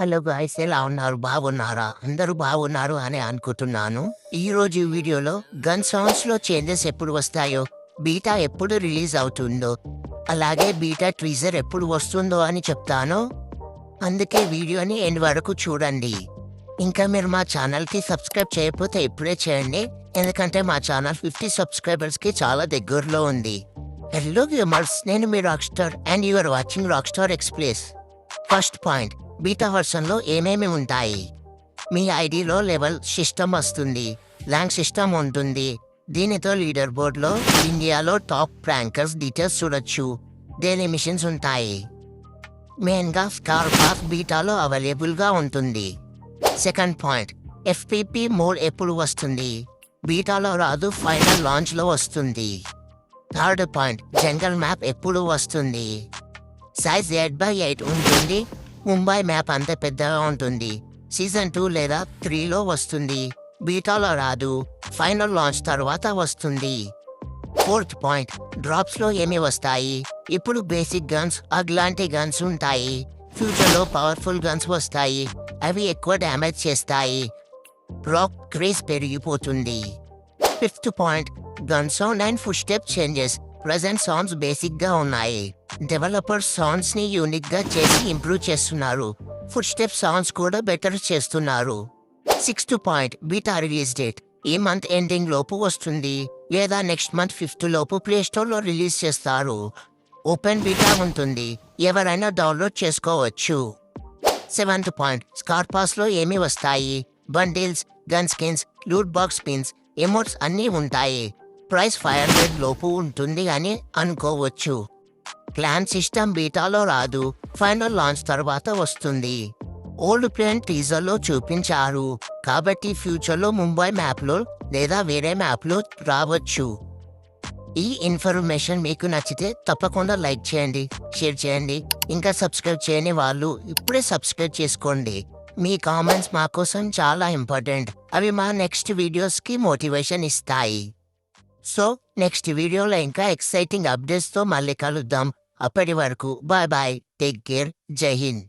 Hello guys ఎలా ఉన్నారు? బాగున్నారా? అందరూ బాగున్నారు అని అనుకుంటున్నాను. ఈ రోజు వీడియోలో గన్ సౌండ్స్లో చేంజెస్ ఎప్పుడు వస్తాయో బీటా ఎప్పుడు రిలీజ్ అవుతుందో అలాగే బీటా ట్రీజర్ ఎప్పుడు వస్తుందో అని చెప్తాను. అందుకే వీడియోని ఎండ్ వరకు చూడండి. ఇంకా మీరు మా ఛానల్కి సబ్స్క్రైబ్ చేయకపోతే ఇప్పుడే చేయండి. ఎందుకంటే మా ఛానల్ ఫిఫ్టీ సబ్స్క్రైబర్స్కి చాలా దగ్గరలో ఉంది. హలో వ్యూమర్స్ నేను మీ rock star and you're watching rock star express first point beta వర్షన్లో ఏమేమి ఉంటాయి? మీ ఐడిలో లెవెల్ సిస్టమ్ వస్తుంది ర్యాంక్ సిస్టమ్ ఉంటుంది. దీనితో లీడర్ బోర్డ్లో ఇండియాలో టాప్ ర్యాంకర్స్ డీటెయిల్స్ చూడొచ్చు. డైలీ మిషన్స్ ఉంటాయి. మెయిన్గా స్కార్ పాస్ బీటాలో అవైలబుల్గా ఉంటుంది. సెకండ్ పాయింట్ ఎఫ్పిపి మోడ్ ఎప్పుడు వస్తుంది? బీటాలో రాదు ఫైనల్ లాంచ్లో వస్తుంది. థర్డ్ పాయింట్ జంగల్ మ్యాప్ ఎప్పుడు వస్తుంది? సైజ్ ఎయిట్ బై ఎయిట్ ఉంటుంది. ముంబై మ్యాప్ అంత పెద్దగా ఉంటుంది. సీజన్ టూ లేదా త్రీలో వస్తుంది. బీటాలో రాదు. ఫైనల్ లాంచ్ తర్వాత వస్తుంది. ఫోర్త్ పాయింట్ డ్రాప్స్లో ఏమి వస్తాయి? ఇప్పుడు బేసిక్ గన్స్ అట్లాంటి గన్స్ ఉంటాయి. ఫ్యూచర్లో పవర్ఫుల్ గన్స్ వస్తాయి. అవి ఎక్కువ డ్యామేజ్ చేస్తాయి. రాక్ క్రేజ్ పెరిగిపోతుంది. Fifth point gun sound and footstep changes. Present songs బేసిక్గా ఉన్నాయి. డెవలపర్స్ సాంగ్స్ని యూనిక్గా చేసి ఇంప్రూవ్ చేస్తున్నారు. ఫుడ్ స్టెప్ సాంగ్స్ కూడా బెటర్ చేస్తున్నారు. Sixth point beta release date ఈ మంత్ ఎండింగ్ లోపు వస్తుంది. లేదా నెక్స్ట్ మంత్ ఫిఫ్త్ లోపు ప్లే స్టోర్లో రిలీజ్ చేస్తారు. ఓపెన్ బీటా ఉంటుంది. ఎవరైనా డౌన్లోడ్ చేసుకోవచ్చు. సెవెంత్ పాయింట్ స్కార్పాస్లో లో ఏమి వస్తాయి? Bundles gun skins loot box pins emotes అన్నీ ఉంటాయి. ప్రైస్ ఫైవ్ హండ్రెడ్ లోపు ఉంటుంది అని అనుకోవచ్చు. క్లాన్ సిస్టమ్ బీటాలో రాదు. ఫైనల్ లాంచ్ తర్వాత వస్తుంది. ఓల్డ్ ప్లాన్ టీజర్లో చూపించారు. కాబట్టి ఫ్యూచర్లో ముంబై మ్యాప్లో లేదా వేరే మ్యాప్లో రావచ్చు. ఈ ఇన్ఫర్మేషన్ మీకు నచ్చితే తప్పకుండా లైక్ చేయండి షేర్ చేయండి. ఇంకా సబ్స్క్రైబ్ చేయని వాళ్ళు ఇప్పుడే సబ్స్క్రైబ్ చేసుకోండి. మీ కామెంట్స్ మా కోసం చాలా ఇంపార్టెంట్. అవి మా నెక్స్ట్ వీడియోస్కి మోటివేషన్ ఇస్తాయి. సో నెక్స్ట్ వీడియోలో ఇంకా ఎక్సైటింగ్ అప్డేట్స్తో మళ్ళీ కలుద్దాం. अपने परिवार को बाय बाय टेक केयर जय हिंद